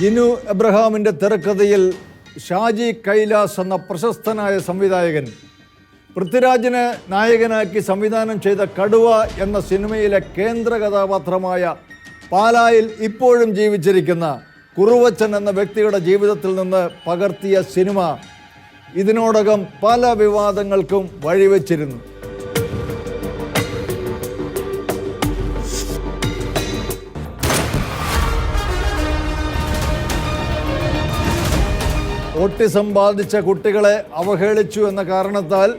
ജിനു എബ്രഹാമിന്റെ തിരക്കഥയിൽ ഷാജി കൈലാസ് എന്ന പ്രശസ്തനായ സംവിധായകൻ പൃഥ്വിരാജിനെ നായകനാക്കി സംവിധാനം ചെയ്ത കടുവ എന്ന സിനിമയിലെ കേന്ദ്ര കഥാപാത്രമായ പാലായിൽ ഇപ്പോഴും ജീവിച്ചിരിക്കുന്ന കുറുവച്ചൻ എന്ന വ്യക്തിയുടെ ജീവിതത്തിൽ നിന്ന് പകർത്തിയ സിനിമ ഇതിനോടകം പല വിവാദങ്ങൾക്കും വഴിവെച്ചിരുന്നു. ഓട്ടിസം ബാധിച്ച കുട്ടികളെ അവഹേളിച്ചു എന്ന കാരണത്താൽ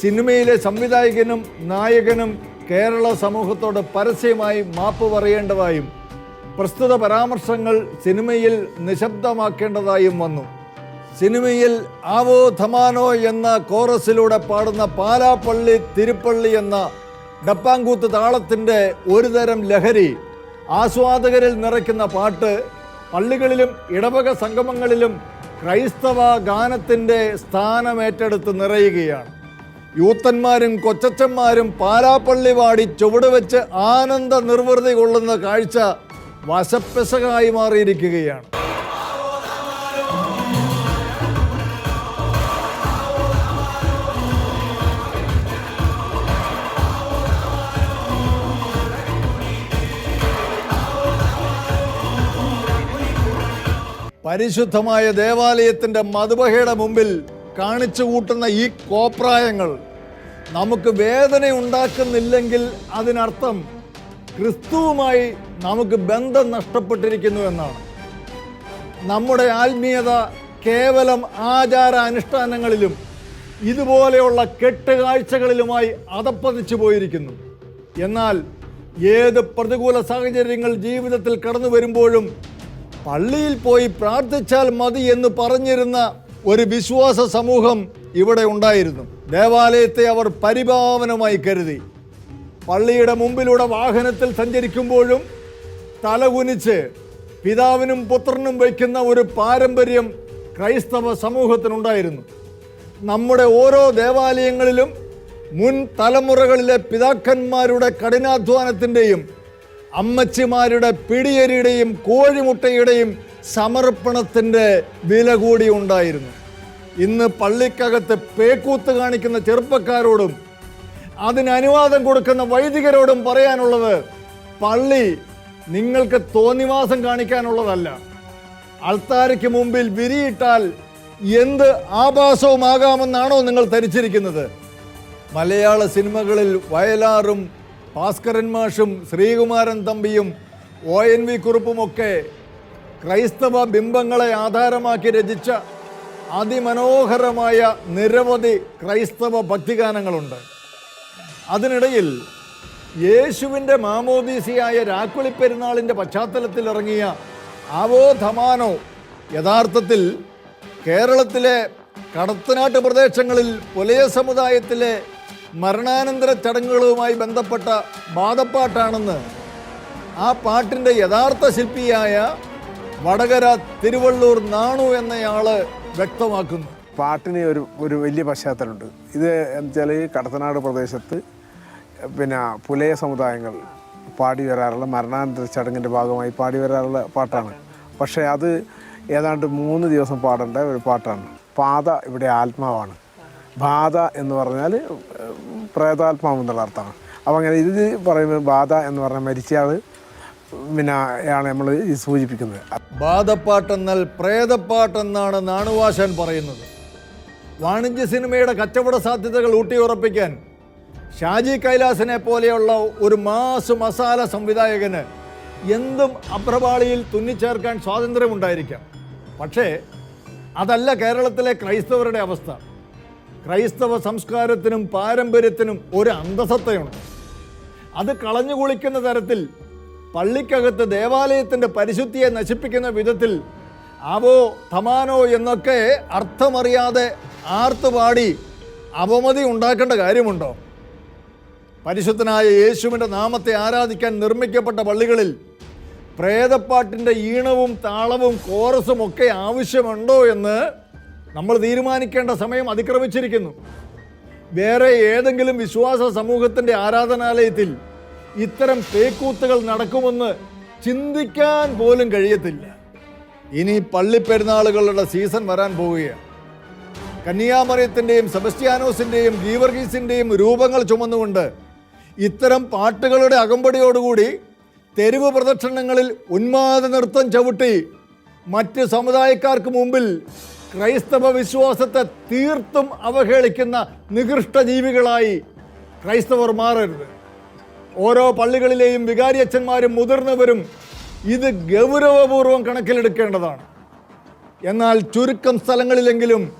സിനിമയിലെ സംവിധായകനും നായകനും കേരള സമൂഹത്തോട് പരസ്യമായി മാപ്പ് പറയേണ്ടതായും പ്രസ്തുത പരാമർശങ്ങൾ സിനിമയിൽ നിശബ്ദമാക്കേണ്ടതായും വന്നു. സിനിമയിൽ ആവോ ധമാനോ എന്ന കോറസിലൂടെ പാടുന്ന പാലാപ്പള്ളി തിരുപ്പള്ളി എന്ന ഡപ്പാങ്കൂത്ത് താളത്തിന്റെ ഒരുതരം ലഹരി ആസ്വാദകരിൽ നിറയ്ക്കുന്ന പാട്ട് പള്ളികളിലും ഇടവക സംഗമങ്ങളിലും ക്രൈസ്തവ ഗാനത്തിന്റെ സ്ഥാനമേറ്റെടുത്ത് നിറയുകയാണ്. യൂത്തന്മാരും കൊച്ചച്ചന്മാരും പാലാപ്പള്ളി വാടി ചുവട് വെച്ച് ആനന്ദ നിർവൃതി കൊള്ളുന്ന കാഴ്ച വശപ്പെസകായി മാറിയിരിക്കുകയാണ്. പരിശുദ്ധമായ ദേവാലയത്തിന്റെ മധുബഹയുടെ മുമ്പിൽ കാണിച്ചു കൂട്ടുന്ന ഈ കോപ്രായങ്ങൾ നമുക്ക് വേദന ഉണ്ടാക്കുന്നില്ലെങ്കിൽ അതിനർത്ഥം ക്രിസ്തുവുമായി നമുക്ക് ബന്ധം നഷ്ടപ്പെട്ടിരിക്കുന്നു എന്നാണ്. നമ്മുടെ ആത്മീയത കേവലം ആചാര അനുഷ്ഠാനങ്ങളിലും ഇതുപോലെയുള്ള കെട്ടുകാഴ്ചകളിലുമായി അതപ്പതിച്ചു പോയിരിക്കുന്നു. എന്നാൽ ഏത് പ്രതികൂല സാഹചര്യങ്ങൾ ജീവിതത്തിൽ കടന്നു വരുമ്പോഴും പള്ളിയിൽ പോയി പ്രാർത്ഥിച്ചാൽ മതി എന്ന് പറഞ്ഞിരുന്ന ഒരു വിശ്വാസ സമൂഹം ഇവിടെ ഉണ്ടായിരുന്നു. ദേവാലയത്തെ അവർ പരിഭാവനമായി കരുതി. പള്ളിയുടെ മുമ്പിലൂടെ വാഹനത്തിൽ സഞ്ചരിക്കുമ്പോഴും തലകുനിച്ച് പിതാവിനും പുത്രനും വയ്ക്കുന്ന ഒരു പാരമ്പര്യം ക്രൈസ്തവ സമൂഹത്തിനുണ്ടായിരുന്നു. നമ്മുടെ ഓരോ ദേവാലയങ്ങളിലും മുൻ തലമുറകളിലെ പിതാക്കന്മാരുടെ കഠിനാധ്വാനത്തിന്റെയും അമ്മച്ചിമാരുടെ പിടിയരിയുടെയും കോഴിമുട്ടയുടെയും സമർപ്പണത്തിന്റെ വില കൂടി ഉണ്ടായിരുന്നു. ഇന്ന് പള്ളിക്കകത്ത് പേക്കൂത്ത് കാണിക്കുന്ന ചെറുപ്പക്കാരോടും അതിന് അനുവാദം കൊടുക്കുന്ന വൈദികരോടും പറയാനുള്ളത് പള്ളി നിങ്ങൾക്ക് തോന്നിവാസം കാണിക്കാനുള്ളതല്ല. അൾത്താരയ്ക്ക് മുമ്പിൽ വിരിയിട്ടാൽ എന്ത് ആഭാസവുമാകാമെന്നാണോ നിങ്ങൾ ധരിച്ചിരിക്കുന്നത്. മലയാള സിനിമകളിൽ വയലാറും ഭാസ്കരൻ മാഷും ശ്രീകുമാരൻ തമ്പിയും ഒ എൻ വി കുറുപ്പുമൊക്കെ ക്രൈസ്തവ ബിംബങ്ങളെ ആധാരമാക്കി രചിച്ച അതിമനോഹരമായ നിരവധി ക്രൈസ്തവ ഭക്തിഗാനങ്ങളുണ്ട്. അതിനിടയിൽ യേശുവിന്റെ മാമോദീസിയായ രാക്കുളി പെരുന്നാളിന്റെ പശ്ചാത്തലത്തിൽ ഇറങ്ങിയ അവോധമാനോ യഥാർത്ഥത്തിൽ കേരളത്തിലെ കടത്തനാട്ട് പ്രദേശങ്ങളിൽ പുലയ സമുദായത്തിലെ മരണാനന്തര ചടങ്ങുകളുമായി ബന്ധപ്പെട്ട വാദപ്പാട്ടാണെന്ന് ആ പാട്ടിന്റെ യഥാർത്ഥ ശില്പിയായ വടകര തിരുവള്ളൂർ നാണു എന്നയാൾ വ്യക്തമാക്കുന്നു. പാട്ടിന് ഒരു ഒരു വലിയ പശ്ചാത്തലമുണ്ട്. ഇത് വെച്ചാൽ കടത്തനാട് പ്രദേശത്ത് പിന്നെ പുലയ സമുദായങ്ങൾ പാടി വരാറുള്ള മരണാനന്തര ചടങ്ങിന്റെ ഭാഗമായി പാടി വരാറുള്ള പാട്ടാണ്. പക്ഷേ അത് ഏതാണ്ട് മൂന്ന് ദിവസം പാടേണ്ട ഒരു പാട്ടാണ്. പാത ഇവിടെ ആത്മാവാണ്. ബാധ എന്ന് പറഞ്ഞാൽ പ്രേതാത്മാവ് എന്നുള്ള അർത്ഥമാണ്. അപ്പോൾ അങ്ങനെ ഇത് പറയുമ്പോൾ ബാധ എന്ന് പറഞ്ഞാൽ മരിച്ചയാൾ പിന്നെ ആണ് നമ്മൾ സൂചിപ്പിക്കുന്നത്. ബാധപ്പാട്ടെന്നാൽ പ്രേതപ്പാട്ടെന്നാണ് നാണുവാശൻ പറയുന്നത്. വാണിജ്യ സിനിമയുടെ കച്ചവട സാധ്യതകൾ ഊട്ടിയുറപ്പിക്കാൻ ഷാജി കൈലാസിനെ പോലെയുള്ള ഒരു മാസ് മസാല സംവിധായകന് എന്തും അഭ്രപാളിയിൽ തുന്നിച്ചേർക്കാൻ സ്വാതന്ത്ര്യമുണ്ടായിരിക്കാം. പക്ഷേ അതല്ല കേരളത്തിലെ ക്രൈസ്തവരുടെ അവസ്ഥ. ക്രൈസ്തവ സംസ്കാരത്തിനും പാരമ്പര്യത്തിനും ഒരു അന്തസത്തയുണ്ട്. അത് കളഞ്ഞു കുളിക്കുന്ന തരത്തിൽ പള്ളിക്കകത്ത് ദേവാലയത്തിന്റെ പരിശുദ്ധിയെ നശിപ്പിക്കുന്ന വിധത്തിൽ ആവോ തമാനോ എന്നൊക്കെ അർത്ഥമറിയാതെ ആർത്തുപാടി അവമതി ഉണ്ടാക്കേണ്ട കാര്യമുണ്ടോ? പരിശുദ്ധനായ യേശുവിന്റെ നാമത്തെ ആരാധിക്കാൻ നിർമ്മിക്കപ്പെട്ട പള്ളികളിൽ പ്രേതപ്പാട്ടിന്റെ ഈണവും താളവും കോറസും ഒക്കെ ആവശ്യമുണ്ടോ എന്ന് നമ്മൾ തീരുമാനിക്കേണ്ട സമയം അതിക്രമിച്ചിരിക്കുന്നു. വേറെ ഏതെങ്കിലും വിശ്വാസ സമൂഹത്തിന്റെ ആരാധനാലയത്തിൽ ഇത്തരം പേക്കൂത്തുകൾ നടക്കുമെന്ന് ചിന്തിക്കാൻ പോലും കഴിയത്തില്ല. ഇനി പള്ളിപ്പെരുന്നാളുകളുടെ സീസൺ വരാൻ പോവുകയാണ്. കന്യാമറിയത്തിന്റെയും സെബസ്റ്റ്യാനോസിന്റെയും ഗീവർഗീസിന്റെയും രൂപങ്ങൾ ചുമന്നുകൊണ്ട് ഇത്തരം പാട്ടുകളുടെ അകമ്പടിയോടുകൂടി തെരുവ് പ്രദക്ഷിണങ്ങളിൽ ഉന്മാദ നൃത്തം ചവിട്ടി മറ്റ് സമുദായക്കാർക്ക് മുമ്പിൽ ക്രൈസ്തവ വിശ്വാസത്തെ തീർത്തും അവഹേളിക്കുന്ന നികൃഷ്ട ജീവികളായി ക്രൈസ്തവർ മാറരുത്. ഓരോ പള്ളികളിലെയും വികാരിയച്ഛന്മാരും മുതിർന്നവരും ഇത് ഗൗരവപൂർവം കണക്കിലെടുക്കേണ്ടതാണ്. എന്നാൽ ചുരുക്കം സ്ഥലങ്ങളിലെങ്കിലും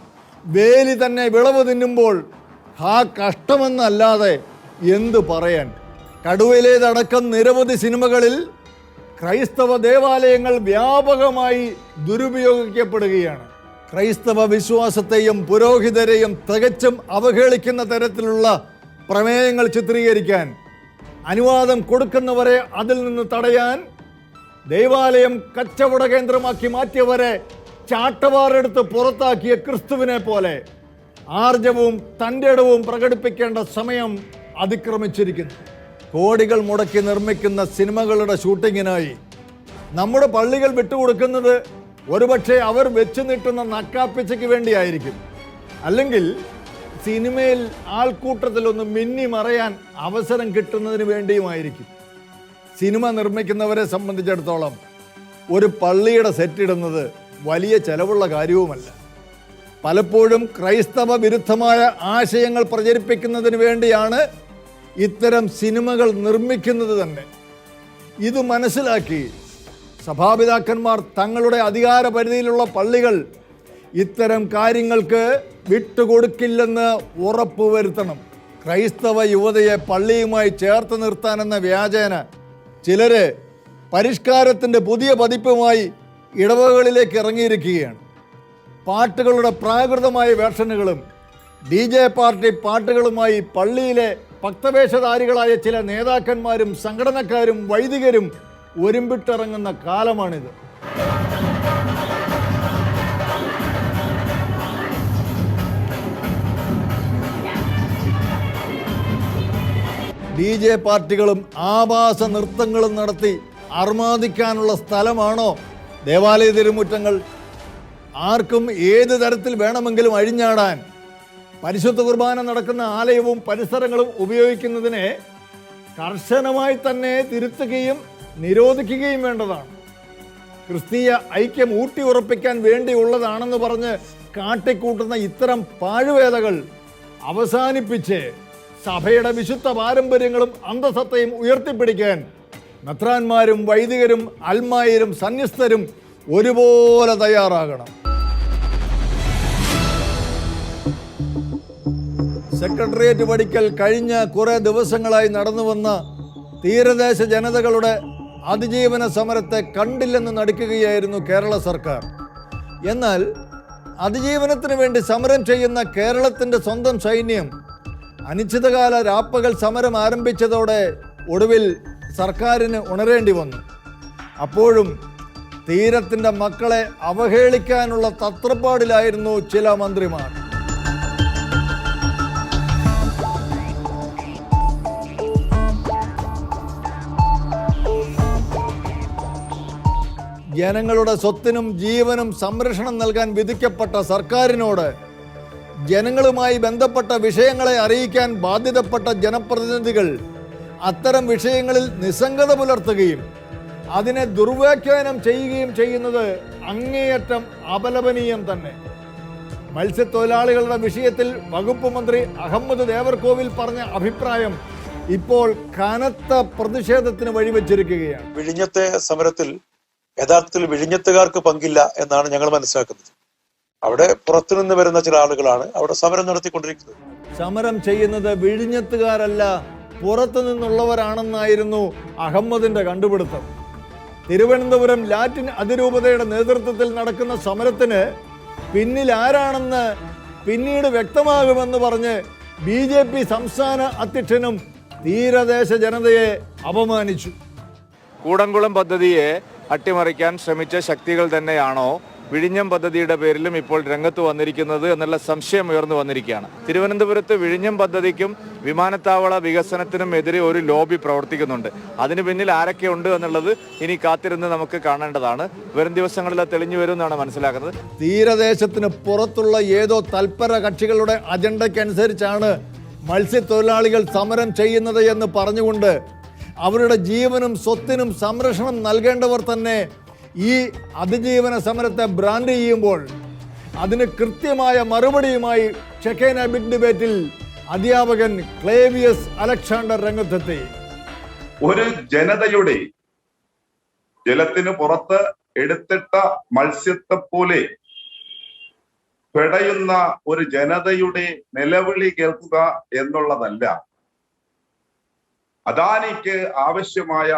വേലി തന്നെ വിളവ് തിന്നുമ്പോൾ ആ കഷ്ടമെന്നല്ലാതെ എന്തു പറയാൻ? കടുവയിലേതടക്കം നിരവധി സിനിമകളിൽ ക്രൈസ്തവ ദേവാലയങ്ങൾ വ്യാപകമായി ദുരുപയോഗിക്കപ്പെടുകയാണ്. ക്രൈസ്തവ വിശ്വാസത്തെയും പുരോഹിതരെയും തികച്ചും അവഹേളിക്കുന്ന തരത്തിലുള്ള പ്രമേയങ്ങൾ ചിത്രീകരിക്കാൻ അനുവാദം കൊടുക്കുന്നവരെ അതിൽ നിന്ന് തടയാൻ ദൈവാലയം കച്ചവട കേന്ദ്രമാക്കി മാറ്റിയവരെ ചാട്ടവാറെടുത്ത് പുറത്താക്കിയ ക്രിസ്തുവിനെ പോലെ ആർജവും തന്റെ ഇടവും പ്രകടിപ്പിക്കേണ്ട സമയം അതിക്രമിച്ചിരിക്കുന്നു. കോടികൾ മുടക്കി നിർമ്മിക്കുന്ന സിനിമകളുടെ ഷൂട്ടിങ്ങിനായി നമ്മുടെ പള്ളികൾ വിട്ടുകൊടുക്കുന്നത് ഒരുപക്ഷെ അവർ വെച്ചു നീട്ടുന്ന നക്കാപ്പിച്ചയ്ക്ക് വേണ്ടിയായിരിക്കും. അല്ലെങ്കിൽ സിനിമയിൽ ആൾക്കൂട്ടത്തിലൊന്ന് മിന്നി മറയാൻ അവസരം കിട്ടുന്നതിന് വേണ്ടിയുമായിരിക്കും. സിനിമ നിർമ്മിക്കുന്നവരെ സംബന്ധിച്ചിടത്തോളം ഒരു പള്ളിയുടെ സെറ്റിടുന്നത് വലിയ ചെലവുള്ള കാര്യവുമല്ല. പലപ്പോഴും ക്രൈസ്തവ വിരുദ്ധമായ ആശയങ്ങൾ പ്രചരിപ്പിക്കുന്നതിന് വേണ്ടിയാണ് ഇത്തരം സിനിമകൾ നിർമ്മിക്കുന്നത് തന്നെ. ഇത് മനസ്സിലാക്കി സഭാപിതാക്കന്മാർ തങ്ങളുടെ അധികാര പരിധിയിലുള്ള പള്ളികൾ ഇത്തരം കാര്യങ്ങൾക്ക് വിട്ടുകൊടുക്കില്ലെന്ന് ഉറപ്പുവരുത്തണം. ക്രൈസ്തവ യുവതയെ പള്ളിയുമായി ചേർത്ത് നിർത്താനെന്ന വ്യാജേന ചിലര് പരിഷ്കാരത്തിന്റെ പുതിയ പതിപ്പുമായി ഇടവകളിലേക്ക് ഇറങ്ങിയിരിക്കുകയാണ്. പാട്ടുകളുടെ പ്രാകൃതമായ വേർഷനുകളും ഡി ജെ പാർട്ടി പാട്ടുകളുമായി പള്ളിയിലെ ഭക്തവേഷധാരികളായ ചില നേതാക്കന്മാരും സംഘടനക്കാരും വൈദികരും ഒരുമ്പിട്ടിറങ്ങുന്ന കാലമാണിത്. ഡി ജെ പാർട്ടികളും ആഭാസ നൃത്തങ്ങളും നടത്തി അർമാദിക്കാനുള്ള സ്ഥലമാണോ? ദേവാലയ തിരുമുറ്റങ്ങൾ ആർക്കും ഏത് തരത്തിൽ വേണമെങ്കിലും അഴിഞ്ഞാടാൻ. പരിശുദ്ധ കുർബാന നടക്കുന്ന ആലയവും പരിസരങ്ങളും ഉപയോഗിക്കുന്നതിനെ കർശനമായി തന്നെ തിരുത്തുകയും നിരോധിക്കുകയും വേണ്ടതാണ്. ക്രിസ്തീയ ഐക്യം ഊട്ടി ഉറപ്പിക്കാൻ വേണ്ടിയുള്ളതാണെന്ന് പറഞ്ഞ് കാട്ടിക്കൂട്ടുന്ന ഇത്തരം പാഴുവേദകൾ അവസാനിപ്പിച്ച് സഭയുടെ വിശുദ്ധ പാരമ്പര്യങ്ങളും അന്തസത്തയും ഉയർത്തിപ്പിടിക്കാൻ നത്രാന്മാരും വൈദികരും അൽമായരും സന്യസ്തരും ഒരുപോലെ തയ്യാറാകണം. സെക്രട്ടേറിയറ്റ് പഠിക്കൽ കഴിഞ്ഞ കുറേ ദിവസങ്ങളായി നടന്നു വന്ന തീരദേശ ജനതകളുടെ അതിജീവന സമരത്തെ കണ്ടില്ലെന്ന് നടിക്കുകയായിരുന്നു കേരള സർക്കാർ. എന്നാൽ അതിജീവനത്തിന് വേണ്ടി സമരം ചെയ്യുന്ന കേരളത്തിന്റെ സ്വന്തം സൈന്യം അനിശ്ചിതകാല രാപ്പകൽ സമരം ആരംഭിച്ചതോടെ ഒടുവിൽ സർക്കാരിന് ഉണരേണ്ടി വന്നു. അപ്പോഴും തീരത്തിന്റെ മക്കളെ അവഹേളിക്കാനുള്ള തത്രപ്പാടിലായിരുന്നു ചില മന്ത്രിമാർ. ജനങ്ങളുടെ സ്വത്തിനും ജീവനും സംരക്ഷണം നൽകാൻ വിധിക്കപ്പെട്ട സർക്കാരിനോട് ജനങ്ങളുമായി ബന്ധപ്പെട്ട വിഷയങ്ങളെ അറിയിക്കാൻ ബാധ്യതപ്പെട്ട ജനപ്രതിനിധികൾ അത്തരം വിഷയങ്ങളിൽ നിസ്സംഗത പുലർത്തുകയും അതിനെ ദുർവ്യാഖ്യാനം ചെയ്യുകയും ചെയ്യുന്നത് അങ്ങേയറ്റം അപലപനീയം തന്നെ. മത്സ്യത്തൊഴിലാളികളുടെ വിഷയത്തിൽ വകുപ്പ് മന്ത്രി അഹമ്മദ് ദേവർകോവിൽ പറഞ്ഞ അഭിപ്രായം ഇപ്പോൾ കനത്ത പ്രതിഷേധത്തിന് വഴിവെച്ചിരിക്കുകയാണ്. വിഴിഞ്ഞത്തെ സമരത്തിൽ യഥാർത്ഥത്തിൽ വിഴിഞ്ഞത്തുകാർക്ക് പങ്കില്ല എന്നാണ് ഞങ്ങൾ മനസ്സിലാക്കുന്നത്. അവിടെ പുറത്തുനിന്ന് വരുന്ന ചില ആളുകളാണ് അവിടെ സമരം നടത്തിക്കൊണ്ടിരിക്കുന്നത്. സമരം ചെയ്യുന്നത് വിഴിഞ്ഞത്തുകാരല്ല പുറത്തു നിന്നുള്ളവരാണെന്നായിരുന്നു അഹമ്മദിന്റെ കണ്ടുപിടുത്തം. തിരുവനന്തപുരം ലാറ്റിൻ അതിരൂപതയുടെ നേതൃത്വത്തിൽ നടക്കുന്ന സമരത്തിന് പിന്നിൽ ആരാണെന്ന് പിന്നീട് വ്യക്തമാകുമെന്ന് പറഞ്ഞ് ബി ജെ പി സംസ്ഥാന അധ്യക്ഷനും തീരദേശ ജനതയെ അപമാനിച്ചു. കൂടംകുളം പദ്ധതിയെ അട്ടിമറിക്കാൻ ശ്രമിച്ച ശക്തികൾ തന്നെയാണോ വിഴിഞ്ഞം പദ്ധതിയുടെ പേരിലും ഇപ്പോൾ രംഗത്ത് വന്നിരിക്കുന്നത് എന്നുള്ള സംശയം ഉയർന്നു വന്നിരിക്കുകയാണ്. തിരുവനന്തപുരത്ത് വിഴിഞ്ഞം പദ്ധതിക്കും വിമാനത്താവള വികസനത്തിനും എതിരെ ഒരു ലോബി പ്രവർത്തിക്കുന്നുണ്ട്. അതിന് പിന്നിൽ ആരൊക്കെ ഉണ്ട് എന്നുള്ളത് ഇനി കാത്തിരുന്ന് നമുക്ക് കാണേണ്ടതാണ്. വരും ദിവസങ്ങളിൽ തെളിഞ്ഞു വരും എന്നാണ് മനസ്സിലാക്കുന്നത്. തീരദേശത്തിന് പുറത്തുള്ള ഏതോ തൽപര കക്ഷികളുടെ അജണ്ടയ്ക്കനുസരിച്ചാണ് മത്സ്യത്തൊഴിലാളികൾ സമരം ചെയ്യുന്നത് എന്ന് പറഞ്ഞുകൊണ്ട് അവരുടെ ജീവനും സ്വത്തിനും സംരക്ഷണം നൽകേണ്ടവർ തന്നെ ഈ അതിജീവന സമരത്തെ ബ്രാൻഡ് ചെയ്യുമ്പോൾ അതിന് കൃത്യമായ മറുപടിയുമായി ചെക്കേന ബിഗ് ഡിബേറ്റിൽ അധ്യാപകൻ ക്ലേവിയസ് അലക്സാണ്ടർ രംഗത്തെത്തി. ഒരു ജനതയുടെ ജലത്തിന് പുറത്ത് എടുത്തിട്ട മത്സ്യത്തെ പോലെ പെടയുന്ന ഒരു ജനതയുടെ നിലവിളി കേൾക്കുക എന്നുള്ളതല്ല. അദാനിക്ക് ആവശ്യമായ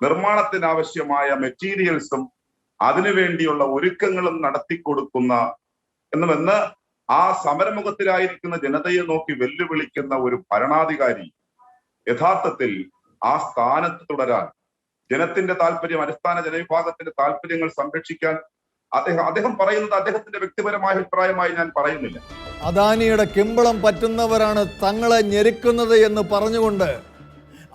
നിർമ്മാണത്തിന് ആവശ്യമായ മെറ്റീരിയൽസും അതിനുവേണ്ടിയുള്ള ഒരുക്കങ്ങളും നടത്തിക്കൊടുക്കുന്ന എന്നുമെന്ന് ആ സമരമുഖത്തിലായിരിക്കുന്ന ജനതയെ നോക്കി വെല്ലുവിളിക്കുന്ന ഒരു ഭരണാധികാരി യഥാർത്ഥത്തിൽ ആ സ്ഥാനത്ത് തുടരാൻ ജനത്തിന്റെ താല്പര്യം അടിസ്ഥാന ജനവിഭാഗത്തിന്റെ താല്പര്യങ്ങൾ സംരക്ഷിക്കാൻ അദ്ദേഹം അദ്ദേഹം പറയുന്നത് അദ്ദേഹത്തിന്റെ വ്യക്തിപരമായ അഭിപ്രായമായി ഞാൻ പറയുന്നില്ല. അദാനിയുടെ കിമ്പളം പറ്റുന്നവരാണ് തങ്ങളെ ഞെരുക്കുന്നത് എന്ന് പറഞ്ഞുകൊണ്ട്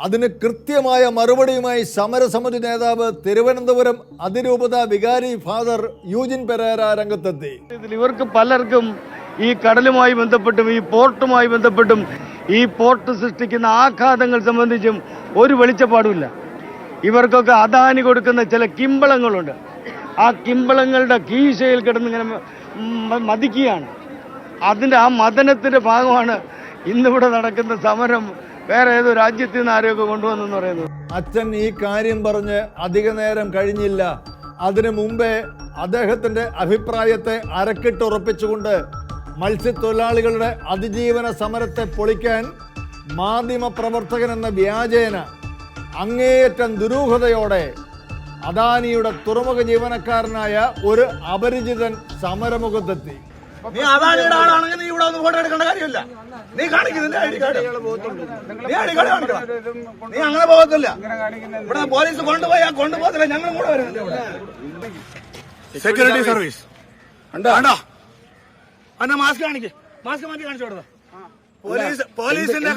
അതിന് കൃത്യമായ മറുപടിയുമായി സമരസമിതി നേതാവ് തിരുവനന്തപുരം അതിരൂപത വികാരി ഫാദർ യൂജിൻ പെരേര രംഗത്തെത്തി. ഇതിൽ ഇവർക്ക് പലർക്കും ഈ കടലുമായി ബന്ധപ്പെട്ടും ഈ പോർട്ടുമായി ബന്ധപ്പെട്ടും ഈ പോർട്ട് സൃഷ്ടിക്കുന്ന ആഘാതങ്ങൾ സംബന്ധിച്ചും ഒരു വെളിച്ചപ്പാടുമില്ല. ഇവർക്കൊക്കെ അദാനി കൊടുക്കുന്ന ചില കിമ്പളങ്ങളുണ്ട് ആ കിമ്പളങ്ങളുടെ കീശയിൽ കിടന്നിങ്ങനെ മതിക്കുകയാണ്. അതിന്റെ ആ മദനത്തിന്റെ ഭാഗമാണ് ഇന്നിവിടെ നടക്കുന്ന സമരം വേറെ ഏതോ രാജ്യത്തിൽ നിന്ന് ആരെയൊക്കെ കൊണ്ടുവന്നെന്ന് പറയുന്നത്. അച്ഛൻ ഈ കാര്യം പറഞ്ഞ് അധിക നേരം കഴിഞ്ഞില്ല. അതിനു മുമ്പേ അദ്ദേഹത്തിന്റെ അഭിപ്രായത്തെ അരക്കിട്ടുറപ്പിച്ചുകൊണ്ട് മത്സ്യത്തൊഴിലാളികളുടെ അതിജീവന സമരത്തെ പൊളിക്കാൻ മാധ്യമ പ്രവർത്തകൻ എന്ന വ്യാജേന അങ്ങേയറ്റം ദുരൂഹതയോടെ അദാനിയുടെ തുറമുഖ ജീവനക്കാരനായ ഒരു അപരിചിതൻ സമരമുഖത്തെത്തി. നീ അദാനിയുടെ ആളാണെങ്കിൽ നീ ഇവിടെ ഒന്ന് ഫോട്ടോ എടുക്കേണ്ട കാര്യമില്ല. നീ കാണിക്കുന്നില്ല ഐ ഡി കാർഡ് നീ ഐ ഡി കാർഡ് കാണിക്കണം? നീ അങ്ങനെ പോകത്തില്ല. ഇവിടെ പോലീസ് കൊണ്ടുപോയാ കൊണ്ടുപോകത്തില്ല ഞങ്ങളും കൂടെ വരുന്നുണ്ട് ഇവിടെ. സെക്യൂരിറ്റി സർവീസ് ഉണ്ടോ അന്ന മാസ്ക് കാണിക്ക്. മാസ്ക് മാറ്റി കാണിച്ചു കൊടുത്ത പോലീസ് പോലീസിന്റെ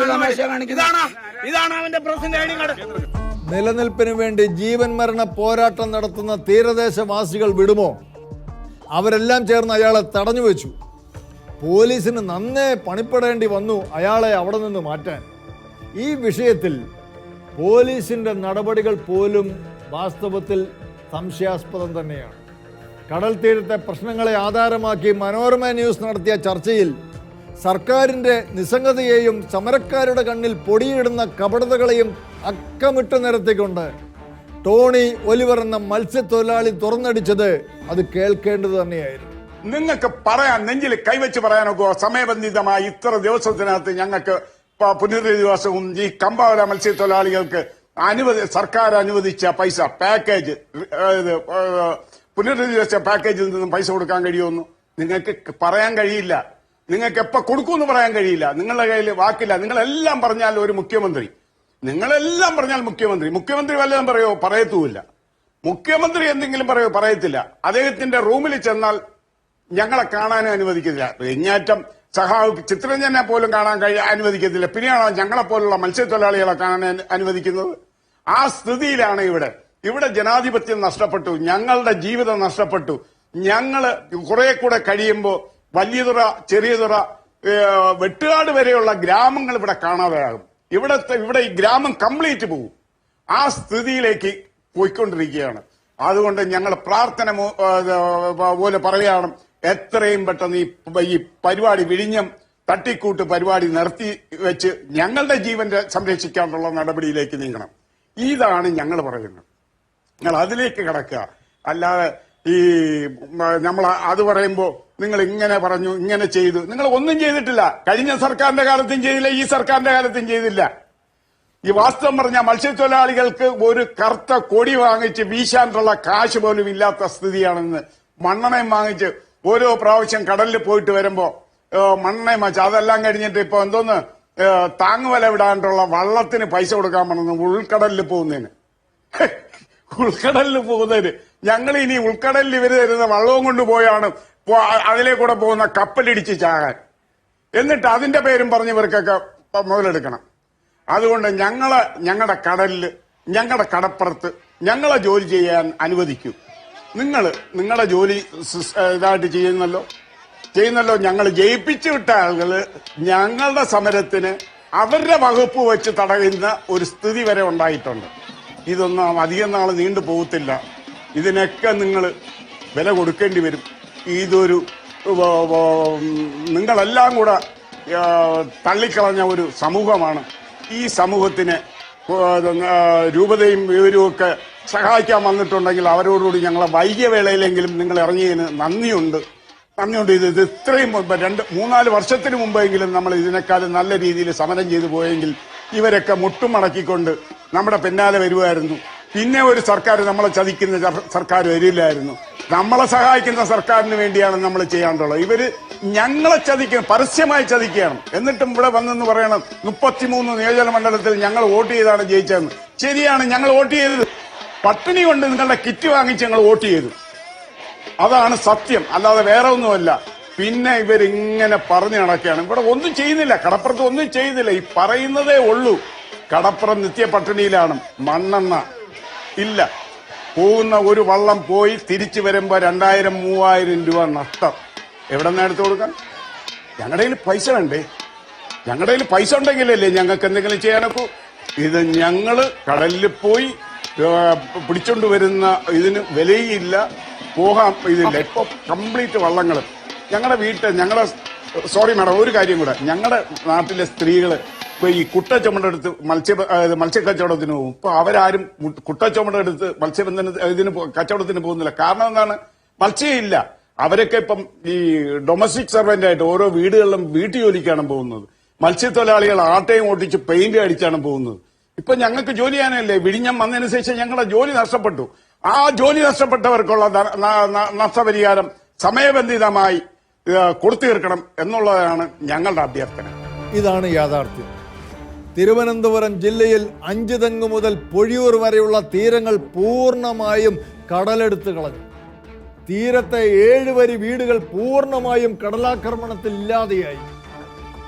ഇതാണ്? ഇതാണ് അവന്റെ പ്രസിന്റെ ഐ ഡി കാർഡ്? നിലനിൽപ്പിന് വേണ്ടി ജീവൻ മരണ പോരാട്ടം നടത്തുന്ന തീരദേശവാസികൾ വിടുമോ? അവരെല്ലാം ചേർന്ന് അയാളെ തടഞ്ഞു വെച്ചു. പോലീസിന് നന്നേ പണിപ്പെടേണ്ടി വന്നു അയാളെ അവിടെ നിന്ന് മാറ്റാൻ. ഈ വിഷയത്തിൽ പോലീസിന്റെ നടപടികൾ പോലും വാസ്തവത്തിൽ സംശയാസ്പദം തന്നെയാണ്. കടൽ തീരത്തെ പ്രശ്നങ്ങളെ ആധാരമാക്കി മനോരമ ന്യൂസ് നടത്തിയ ചർച്ചയിൽ സർക്കാരിന്റെ നിസ്സംഗതയെയും സമരക്കാരുടെ കണ്ണിൽ പൊടിയിടുന്ന കപടതകളെയും അക്കമിട്ട് നിരത്തിക്കൊണ്ട് ടോണി ഒലിവർ എന്ന മത്സ്യത്തൊഴിലാളി തുറന്നടിച്ചത് അത് കേൾക്കേണ്ടത് തന്നെയായിരുന്നു. നിങ്ങൾക്ക് പറയാൻ നെഞ്ചിൽ കൈവച്ച് പറയാനൊക്കെ സമയബന്ധിതമായി ഇത്ര ദിവസത്തിനകത്ത് ഞങ്ങൾക്ക് പുനരധിവാസവും ഈ കമ്പാവല മത്സ്യത്തൊഴിലാളികൾക്ക് അനുവദി സർക്കാർ അനുവദിച്ച പൈസ പാക്കേജ് പുനരധിവാസ പാക്കേജിൽ നിന്നും പൈസ കൊടുക്കാൻ കഴിയുമെന്ന് നിങ്ങൾക്ക് പറയാൻ കഴിയില്ല. നിങ്ങൾക്ക് എപ്പോ കൊടുക്കുമെന്ന് പറയാൻ കഴിയില്ല. നിങ്ങളുടെ കയ്യിൽ വാക്കില്ല. നിങ്ങളെല്ലാം പറഞ്ഞാൽ ഒരു മുഖ്യമന്ത്രി. നിങ്ങളെല്ലാം പറഞ്ഞാൽ മുഖ്യമന്ത്രി. മുഖ്യമന്ത്രി വല്ലതും പറയോ? പറയത്തുമില്ല. മുഖ്യമന്ത്രി എന്തെങ്കിലും പറയോ? പറയത്തില്ല. അദ്ദേഹത്തിന്റെ റൂമിൽ ചെന്നാൽ ഞങ്ങളെ കാണാനും അനുവദിക്കത്തില്ല. എങ്ങാറ്റം സഹാവ് ചിത്രഞ്ജനെ പോലും കാണാൻ കഴിയ അനുവദിക്കത്തില്ല. പിന്നെയാണോ ഞങ്ങളെ പോലുള്ള മത്സ്യത്തൊഴിലാളികളെ കാണാൻ അനു- അനുവദിക്കുന്നത്? ആ സ്ഥിതിയിലാണ് ഇവിടെ. ഇവിടെ ജനാധിപത്യം നഷ്ടപ്പെട്ടു. ഞങ്ങളുടെ ജീവിതം നഷ്ടപ്പെട്ടു. ഞങ്ങൾ കുറെ കൂടെ കഴിയുമ്പോൾ വലിയതുറ ചെറിയതുറ വെട്ടുകാട് വരെയുള്ള ഗ്രാമങ്ങൾ ഇവിടെ കാണാതെയാകും ഇവിടത്തെ ഇവിടെ ഈ ഗ്രാമം കംപ്ലീറ്റ് പോകും ആ സ്ഥിതിയിലേക്ക് പോയിക്കൊണ്ടിരിക്കുകയാണ്. അതുകൊണ്ട് ഞങ്ങൾ പ്രാർത്ഥന പോലെ പറയുകയാണ്. എത്രയും പെട്ടെന്ന് ഈ പരിപാടി വിഴിഞ്ഞം തട്ടിക്കൂട്ട് പരിപാടി നിർത്തി വെച്ച് ഞങ്ങളുടെ ജീവൻ സംരക്ഷിക്കാനുള്ള നടപടിയിലേക്ക് നീങ്ങണം. ഇതാണ് ഞങ്ങൾ പറയുന്നത്. നിങ്ങൾ അതിലേക്ക് കിടക്കുക. അല്ലാതെ ഈ നമ്മൾ അത് പറയുമ്പോൾ നിങ്ങൾ ഇങ്ങനെ പറഞ്ഞു ഇങ്ങനെ ചെയ്തു. നിങ്ങൾ ഒന്നും ചെയ്തിട്ടില്ല. കഴിഞ്ഞ സർക്കാരിന്റെ കാലത്തും ചെയ്തില്ല ഈ സർക്കാരിന്റെ കാലത്തും ചെയ്തില്ല. ഈ വാസ്തവം പറഞ്ഞ മത്സ്യത്തൊഴിലാളികൾക്ക് ഒരു കറുത്ത കൊടി വാങ്ങിച്ച് വീശാനുള്ള കാശ് പോലും ഇല്ലാത്ത സ്ഥിതിയാണെന്ന് മണ്ണെണ്ണയും വാങ്ങിച്ച് ഓരോ പ്രാവശ്യം കടലിൽ പോയിട്ട് വരുമ്പോ മണ്ണേ വാങ്ങിച്ച് അതെല്ലാം കഴിഞ്ഞിട്ട് ഇപ്പൊ എന്തോന്ന് താങ്ങുവല വിടാണ്ടുള്ള വള്ളത്തിന് പൈസ കൊടുക്കാൻ പറഞ്ഞു ഉൾക്കടലിൽ പോകുന്നതിന് ഉൾക്കടലിൽ പോകുന്നതിന് ഞങ്ങൾ ഇനി ഉൾക്കടലിൽ ഇവർ തരുന്ന വള്ളവും കൊണ്ടുപോയാണ് അതിലെ കൂടെ പോകുന്ന കപ്പലിടിച്ച് ചാകാൻ. എന്നിട്ട് അതിന്റെ പേരും പറഞ്ഞ് ഇവർക്കൊക്കെ മുതലെടുക്കണം. അതുകൊണ്ട് ഞങ്ങളെ ഞങ്ങളുടെ കടലിൽ ഞങ്ങളുടെ കടപ്പുറത്ത് ഞങ്ങളെ ജോലി ചെയ്യാൻ അനുവദിക്കൂ. നിങ്ങൾ നിങ്ങളുടെ ജോലി ഇതായിട്ട് ചെയ്യുന്നല്ലോ. ചെയ്യുന്നല്ലോ. ഞങ്ങൾ ജയിപ്പിച്ചു വിട്ട ആളുകൾ ഞങ്ങളുടെ സമരത്തിന് അവരുടെ വകുപ്പ് വെച്ച് തടയുന്ന ഒരു സ്ഥിതി വരെ ഉണ്ടായിട്ടുണ്ട്. ഇതൊന്നും അധികം നാൾ നീണ്ടു പോകത്തില്ല. ഇതിനൊക്കെ നിങ്ങൾ വില കൊടുക്കേണ്ടി വരും. ഇതൊരു നിങ്ങളെല്ലാം കൂടെ തള്ളിക്കളഞ്ഞ ഒരു സമൂഹമാണ്. ഈ സമൂഹത്തിന് രൂപതയും വിവരവും ഒക്കെ സഹായിക്കാൻ വന്നിട്ടുണ്ടെങ്കിൽ അവരോടുകൂടി ഞങ്ങളെ വൈകിയ വേളയിലെങ്കിലും നിങ്ങൾ ഇറങ്ങിയതിന് നന്ദിയുണ്ട്. നന്ദിയുണ്ട്. ഇത് ഇത് ഇത്രയും മുമ്പ് രണ്ട് മൂന്നാൽ വർഷത്തിന് മുമ്പെങ്കിലും നമ്മൾ ഇതിനേക്കാളും നല്ല രീതിയിൽ സമരം ചെയ്തു പോയെങ്കിൽ ഇവരൊക്കെ മുട്ടുമടക്കിക്കൊണ്ട് നമ്മുടെ പിന്നാലെ വരുമായിരുന്നു. പിന്നെ ഒരു സർക്കാർ നമ്മളെ ചതിക്കുന്ന സർക്കാർ വരില്ലായിരുന്നു. നമ്മളെ സഹായിക്കുന്ന സർക്കാരിന് വേണ്ടിയാണ് നമ്മൾ ചെയ്യാണ്ടുള്ളത്. ഇവർ ഞങ്ങളെ ചതിക്കുക പരസ്യമായി ചതിക്കുകയാണ്. എന്നിട്ടും ഇവിടെ വന്നെന്ന് പറയണം മുപ്പത്തിമൂന്ന് നിയോജക മണ്ഡലത്തിൽ ഞങ്ങൾ വോട്ട് ചെയ്താണ് ജയിച്ചതെന്ന്. ശരിയാണ് ഞങ്ങൾ വോട്ട് ചെയ്തത്. പട്ടിണി കൊണ്ട് നിങ്ങളുടെ കിറ്റ് വാങ്ങിച്ച് ഞങ്ങൾ വോട്ട് ചെയ്തു. അതാണ് സത്യം. അല്ലാതെ വേറെ ഒന്നുമല്ല. പിന്നെ ഇവരിങ്ങനെ പറഞ്ഞു നടക്കുകയാണ്. ഇവിടെ ഒന്നും ചെയ്യുന്നില്ല. കടപ്പുറത്ത് ഒന്നും ചെയ്യുന്നില്ല ഈ പറയുന്നതേ ഉള്ളൂ. കടപ്പുറം നിത്യ പട്ടിണിയിലാണ് മണ്ണെണ്ണ ഇല്ല. പോകുന്ന ഒരു വള്ളം പോയി തിരിച്ചു വരുമ്പോ രണ്ടായിരം മൂവായിരം രൂപ നഷ്ടം. എവിടെ നിന്ന് എടുത്തു കൊടുക്കാൻ? ഞങ്ങളുടെ കയ്യിൽ പൈസ വേണ്ടേ? ഞങ്ങളുടെ കയ്യിൽ പൈസ ഉണ്ടെങ്കിലല്ലേ ഞങ്ങൾക്ക് എന്തെങ്കിലും ചെയ്യാനൊക്കൂ ഇത് ഞങ്ങൾ കടലിൽ പോയി പിടിച്ചോണ്ട് വരുന്ന ഇതിന് വിലയില്ല. പോകാൻ ഇതില്ല ഇപ്പൊ കംപ്ലീറ്റ് വള്ളങ്ങൾ ഞങ്ങളുടെ വീട്ടിൽ ഞങ്ങളുടെ സോറി മാഡം ഒരു കാര്യം കൂടെ. ഞങ്ങളുടെ നാട്ടിലെ സ്ത്രീകൾ ഇപ്പൊ ഈ കുട്ടച്ചുമടെടുത്ത് മത്സ്യ മത്സ്യ കച്ചവടത്തിന് മത്സ്യക്കച്ചവടത്തിന് പോകും. ഇപ്പൊ അവരാരും കുട്ടച്ചുമടെടുത്ത് മത്സ്യബന്ധന ഇതിന് കച്ചവടത്തിന് പോകുന്നില്ല. കാരണം എന്താണ്? മത്സ്യം ഇല്ല അവരൊക്കെ ഇപ്പം ഈ ഡൊമസ്റ്റിക് സർവന്റ് ആയിട്ട് ഓരോ വീടുകളിലും വീട്ടു ജോലിക്കാണ് പോകുന്നത്. മത്സ്യത്തൊഴിലാളികൾ ആട്ടയും ഓട്ടിച്ച് പെയിന്റ് അടിച്ചാണ് പോകുന്നത്. ഇപ്പൊ ഞങ്ങൾക്ക് ജോലി ചെയ്യാനല്ലേ? വിഴിഞ്ഞം വന്നതിന് ശേഷം ഞങ്ങളുടെ ജോലി നഷ്ടപ്പെട്ടു. ആ ജോലി നഷ്ടപ്പെട്ടവർക്കുള്ള നഷ്ടപരിഹാരം സമയബന്ധിതമായി ഏഹ്, കൊടുത്തു തീർക്കണം എന്നുള്ളതാണ് ഞങ്ങളുടെ അഭ്യർത്ഥന. ഇതാണ് യാഥാർത്ഥ്യം. തിരുവനന്തപുരം ജില്ലയിൽ അഞ്ച് തെങ്ങ് മുതൽ പൊഴിയൂർ വരെയുള്ള തീരങ്ങൾ പൂർണമായും കടലെടുത്തു കളഞ്ഞു. തീരത്തെ ഏഴ് വരി വീടുകൾ പൂർണമായും കടലാക്രമണത്തിൽ ഇല്ലാതെയായി.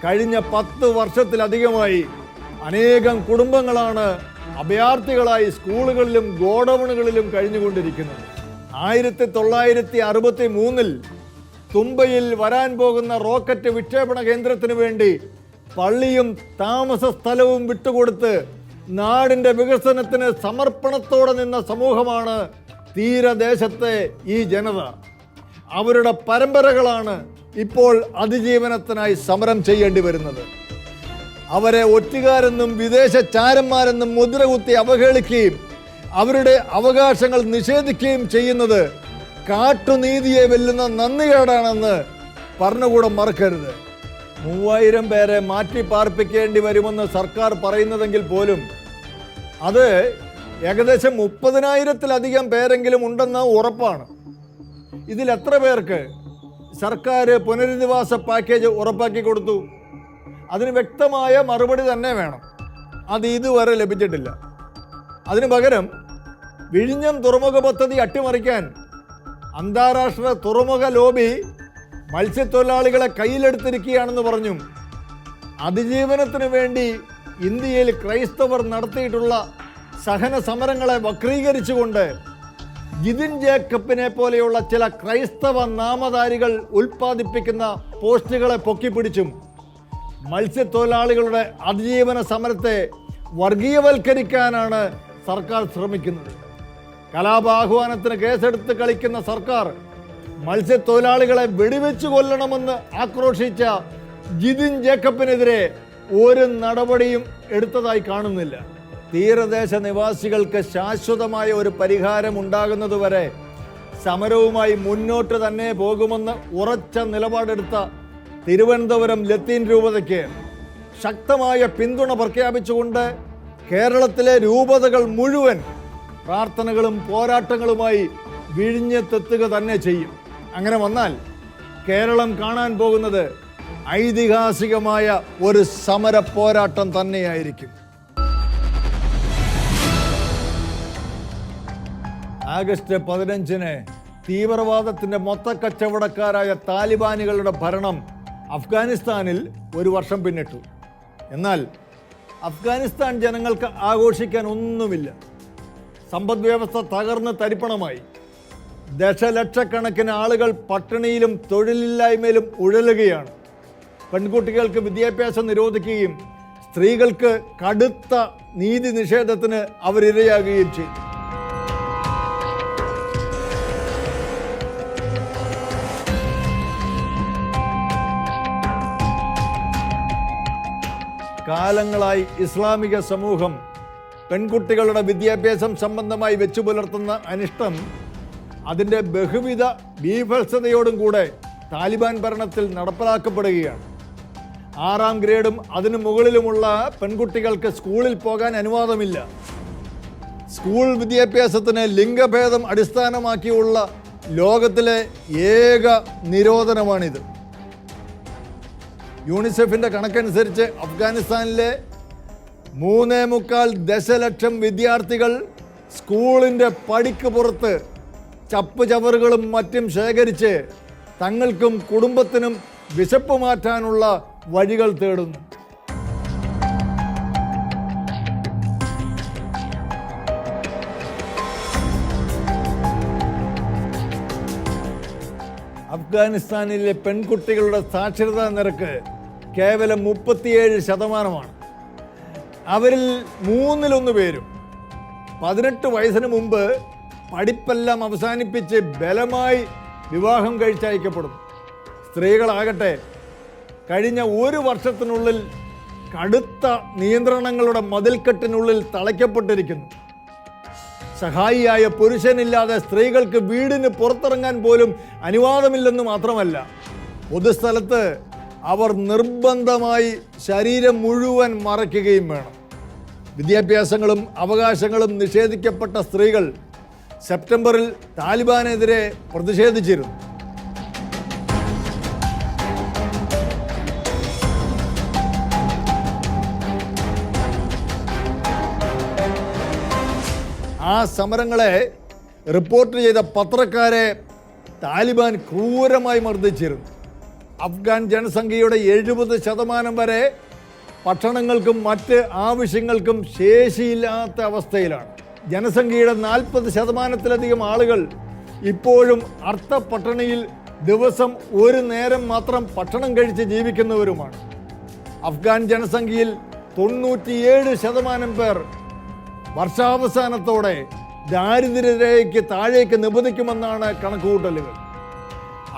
കഴിഞ്ഞ പത്ത് വർഷത്തിലധികമായി അനേകം കുടുംബങ്ങളാണ് അഭയാർത്ഥികളായി സ്കൂളുകളിലും ഗോഡൌണുകളിലും കഴിഞ്ഞുകൊണ്ടിരിക്കുന്നത്. ആയിരത്തി തൊള്ളായിരത്തി അറുപത്തി മൂന്നിൽ തുമ്പയിൽ വരാൻ പോകുന്ന റോക്കറ്റ് വിക്ഷേപണ കേന്ദ്രത്തിനു വേണ്ടി പള്ളിയും താമസ സ്ഥലവും വിട്ടുകൊടുത്ത് നാടിന്റെ വികസനത്തിന് സമർപ്പണത്തോടെ നിന്ന സമൂഹമാണ് തീരദേശത്തെ ഈ ജനത. അവരുടെ പരമ്പരകളാണ് ഇപ്പോൾ അതിജീവനത്തിനായി സമരം ചെയ്യേണ്ടി വരുന്നത്. അവരെ ഒറ്റുകാരെന്നും വിദേശ ചാരന്മാരെന്നും മുദ്രകുത്തി അവഹേളിക്കുകയും അവരുടെ അവകാശങ്ങൾ നിഷേധിക്കുകയും ചെയ്യുന്നത് കാട്ടുനീതിയെ വെല്ലുന്ന നന്ദികേടാണെന്ന് ഭരണകൂടം മറക്കരുത്. മൂവായിരം പേരെ മാറ്റി പാർപ്പിക്കേണ്ടി വരുമെന്ന് സർക്കാർ പറയുന്നതെങ്കിൽ പോലും അത് ഏകദേശം മുപ്പതിനായിരത്തിലധികം പേരെങ്കിലും ഉണ്ടെന്ന് ഉറപ്പാണ്. ഇതിൽ എത്ര പേർക്ക് സർക്കാർ പുനരധിവാസ പാക്കേജ് ഉറപ്പാക്കി കൊടുത്തു? അതിന് വ്യക്തമായ മറുപടി തന്നെ വേണം. അത് ഇതുവരെ ലഭിച്ചിട്ടില്ല. അതിനു പകരം വിഴിഞ്ഞം തുറമുഖ പദ്ധതി അട്ടിമറിക്കാൻ അന്താരാഷ്ട്ര തുറമുഖ ലോബി മത്സ്യത്തൊഴിലാളികളെ കയ്യിലെടുത്തിരിക്കുകയാണെന്ന് പറഞ്ഞും അതിജീവനത്തിന് വേണ്ടി ഇന്ത്യയിൽ ക്രൈസ്തവർ നടത്തിയിട്ടുള്ള സഹന സമരങ്ങളെ വക്രീകരിച്ചുകൊണ്ട് ജിതിൻ ജേക്കബിനെ പോലെയുള്ള ചില ക്രൈസ്തവ നാമധാരികൾ ഉൽപ്പാദിപ്പിക്കുന്ന പോസ്റ്റുകളെ പൊക്കിപ്പിടിച്ചും മത്സ്യത്തൊഴിലാളികളുടെ അതിജീവന സമരത്തെ വർഗീയവൽക്കരിക്കാനാണ് സർക്കാർ ശ്രമിക്കുന്നത്. കലാപാഹ്വാനത്തിന് കേസെടുത്ത് കളിക്കുന്ന സർക്കാർ മത്സ്യത്തൊഴിലാളികളെ വെടിവെച്ച് കൊല്ലണമെന്ന് ആക്രോശിച്ച ജിതിൻ ജേക്കബിനെതിരെ ഒരു നടപടിയും എടുത്തതായി കാണുന്നില്ല. തീരദേശ നിവാസികൾക്ക് ശാശ്വതമായ ഒരു പരിഹാരം ഉണ്ടാകുന്നതുവരെ സമരവുമായി മുന്നോട്ട് തന്നെ പോകുമെന്ന് ഉറച്ച നിലപാടെടുത്ത തിരുവനന്തപുരം ലത്തീൻ രൂപതയ്ക്ക് ശക്തമായ പിന്തുണ പ്രഖ്യാപിച്ചുകൊണ്ട് കേരളത്തിലെ രൂപതകൾ മുഴുവൻ പ്രാർത്ഥനകളും പോരാട്ടങ്ങളുമായി വിഴിഞ്ഞെത്തെത്തുക തന്നെ ചെയ്യും. അങ്ങനെ വന്നാൽ കേരളം കാണാൻ പോകുന്നത് ഐതിഹാസികമായ ഒരു സമര പോരാട്ടം തന്നെയായിരിക്കും. ആഗസ്റ്റ് പതിനഞ്ചിന് തീവ്രവാദത്തിന്റെ മൊത്തക്കച്ചവടക്കാരായ താലിബാനികളുടെ ഭരണം അഫ്ഗാനിസ്ഥാനിൽ ഒരു വർഷം പിന്നിട്ടു. എന്നാൽ അഫ്ഗാനിസ്ഥാൻ ജനങ്ങൾക്ക് ആഘോഷിക്കാൻ ഒന്നുമില്ല. സമ്പദ് വ്യവസ്ഥ തകർന്ന് തരിപ്പണമായി. ദശലക്ഷക്കണക്കിന് ആളുകൾ പട്ടിണിയിലും തൊഴിലില്ലായ്മയിലും ഉഴലുകയാണ്. പെൺകുട്ടികൾക്ക് വിദ്യാഭ്യാസം നിരോധിക്കുകയും സ്ത്രീകൾക്ക് കടുത്ത നീതി നിഷേധത്തിന് അവരിരയാകുകയും ചെയ്തു. കാലങ്ങളായി ഇസ്ലാമിക സമൂഹം പെൺകുട്ടികളുടെ വിദ്യാഭ്യാസം സംബന്ധമായി വെച്ചു പുലർത്തുന്ന അനിഷ്ടം അതിന്റെ ബഹുവിധ ബീഭത്സതയോടും കൂടെ താലിബാൻ ഭരണത്തിൽ നടപ്പിലാക്കപ്പെടുകയാണ്. ആറാം ഗ്രേഡും അതിനു മുകളിലുമുള്ള പെൺകുട്ടികൾക്ക് സ്കൂളിൽ പോകാൻ അനുവാദമില്ല. സ്കൂൾ വിദ്യാഭ്യാസത്തിന് ലിംഗഭേദം അടിസ്ഥാനമാക്കിയുള്ള ലോകത്തിലെ ഏക നിരോധനമാണിത്. യൂണിസെഫിന്റെ കണക്കനുസരിച്ച് അഫ്ഗാനിസ്ഥാനിലെ മൂന്നേ മുക്കാൽ ദശലക്ഷം വിദ്യാർത്ഥികൾ സ്കൂളിന്റെ പടിക്ക് പുറത്ത് ചപ്പ് ചവറുകളും മറ്റും ശേഖരിച്ച് തങ്ങൾക്കും കുടുംബത്തിനും വിശപ്പ് മാറ്റാനുള്ള വഴികൾ തേടുന്നു. അഫ്ഗാനിസ്ഥാനിലെ പെൺകുട്ടികളുടെ സാക്ഷരതാ നിരക്ക് കേവലം മുപ്പത്തിയേഴ് ശതമാനമാണ്. അവരിൽ മൂന്നിലൊന്ന് പേരും പതിനെട്ട് വയസ്സിന് മുമ്പ് പഠിപ്പെല്ലാം അവസാനിപ്പിച്ച് ബലമായി വിവാഹം കഴിച്ചയക്കപ്പെടുന്നു. സ്ത്രീകളാകട്ടെ കഴിഞ്ഞ ഒരു വർഷത്തിനുള്ളിൽ കടുത്ത നിയന്ത്രണങ്ങളുടെ മതിൽക്കെട്ടിനുള്ളിൽ തളയ്ക്കപ്പെട്ടിരിക്കുന്നു. സഹായിയായ പുരുഷനില്ലാതെ സ്ത്രീകൾക്ക് വീടിന് പുറത്തിറങ്ങാൻ പോലും അനുവാദമില്ലെന്ന് മാത്രമല്ല പൊതുസ്ഥലത്ത് അവർ നിർബന്ധമായി ശരീരം മുഴുവൻ മറയ്ക്കുകയും വേണം. വിദ്യാഭ്യാസങ്ങളും അവകാശങ്ങളും നിഷേധിക്കപ്പെട്ട സ്ത്രീകൾ സെപ്റ്റംബറിൽ താലിബാനെതിരെ പ്രതിഷേധിച്ചിരുന്നു. ആ സമരങ്ങളെ റിപ്പോർട്ട് ചെയ്ത പത്രക്കാരെ താലിബാൻ ക്രൂരമായി മർദ്ദിച്ചിരുന്നു. അഫ്ഗാൻ ജനസംഖ്യയുടെ എഴുപത് ശതമാനം വരെ ഭക്ഷണങ്ങൾക്കും മറ്റ് ആവശ്യങ്ങൾക്കും ശേഷിയില്ലാത്ത അവസ്ഥയിലാണ്. ജനസംഖ്യയുടെ നാൽപ്പത് ശതമാനത്തിലധികം ആളുകൾ ഇപ്പോഴും അർത്ഥ പട്ടണിയിൽ ദിവസം ഒരു നേരം മാത്രം ഭക്ഷണം കഴിച്ച് ജീവിക്കുന്നവരുമാണ്. അഫ്ഗാൻ ജനസംഖ്യയിൽ തൊണ്ണൂറ്റിയേഴ് ശതമാനം പേർ വർഷാവസാനത്തോടെ ദാരിദ്ര്യരേഖയ്ക്ക് താഴേക്ക് നിബന്ധിക്കുമെന്നാണ് കണക്കുകൂട്ടലുകൾ.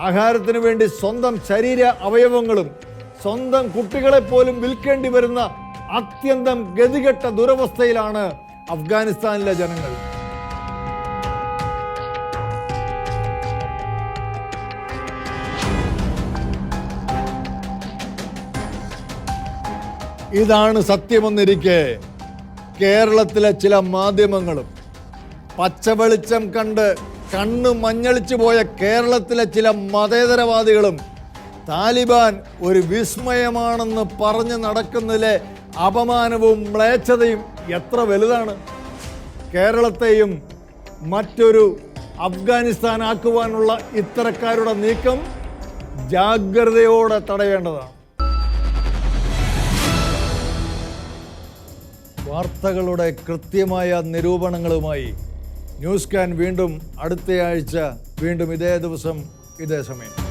ആഹാരത്തിന് വേണ്ടി സ്വന്തം ശരീര അവയവങ്ങളും സ്വന്തം കുട്ടികളെ പോലും വിൽക്കേണ്ടി വരുന്ന അത്യന്തം ഗതികെട്ട ദുരവസ്ഥയിലാണ് അഫ്ഗാനിസ്ഥാനിലെ ജനങ്ങൾ. ഇതാണ് സത്യമെന്നിരിക്കെ. കേരളത്തിലെ ചില മാധ്യമങ്ങളും പച്ചവെളിച്ചം കണ്ട് കണ്ണ് മഞ്ഞളിച്ചു പോയ കേരളത്തിലെ ചില മതേതരവാദികളും താലിബാൻ ഒരു വിസ്മയമാണെന്ന് പറഞ്ഞ് നടക്കുന്നതിലെ അപമാനവും മ്ലേച്ഛതയും എത്ര വലുതാണ്? കേരളത്തെയും മറ്റൊരു അഫ്ഗാനിസ്ഥാൻ ആക്കുവാനുള്ള ഇത്തരക്കാരുടെ നീക്കം ജാഗ്രതയോടെ തടയേണ്ടതാണ്. വാർത്തകളുടെ കൃത്യമായ നിരൂപണങ്ങളുമായി ന്യൂസ് കാൻ വീണ്ടും അടുത്തയാഴ്ച. വീണ്ടും ഇതേ ദിവസം ഇതേ സമയം.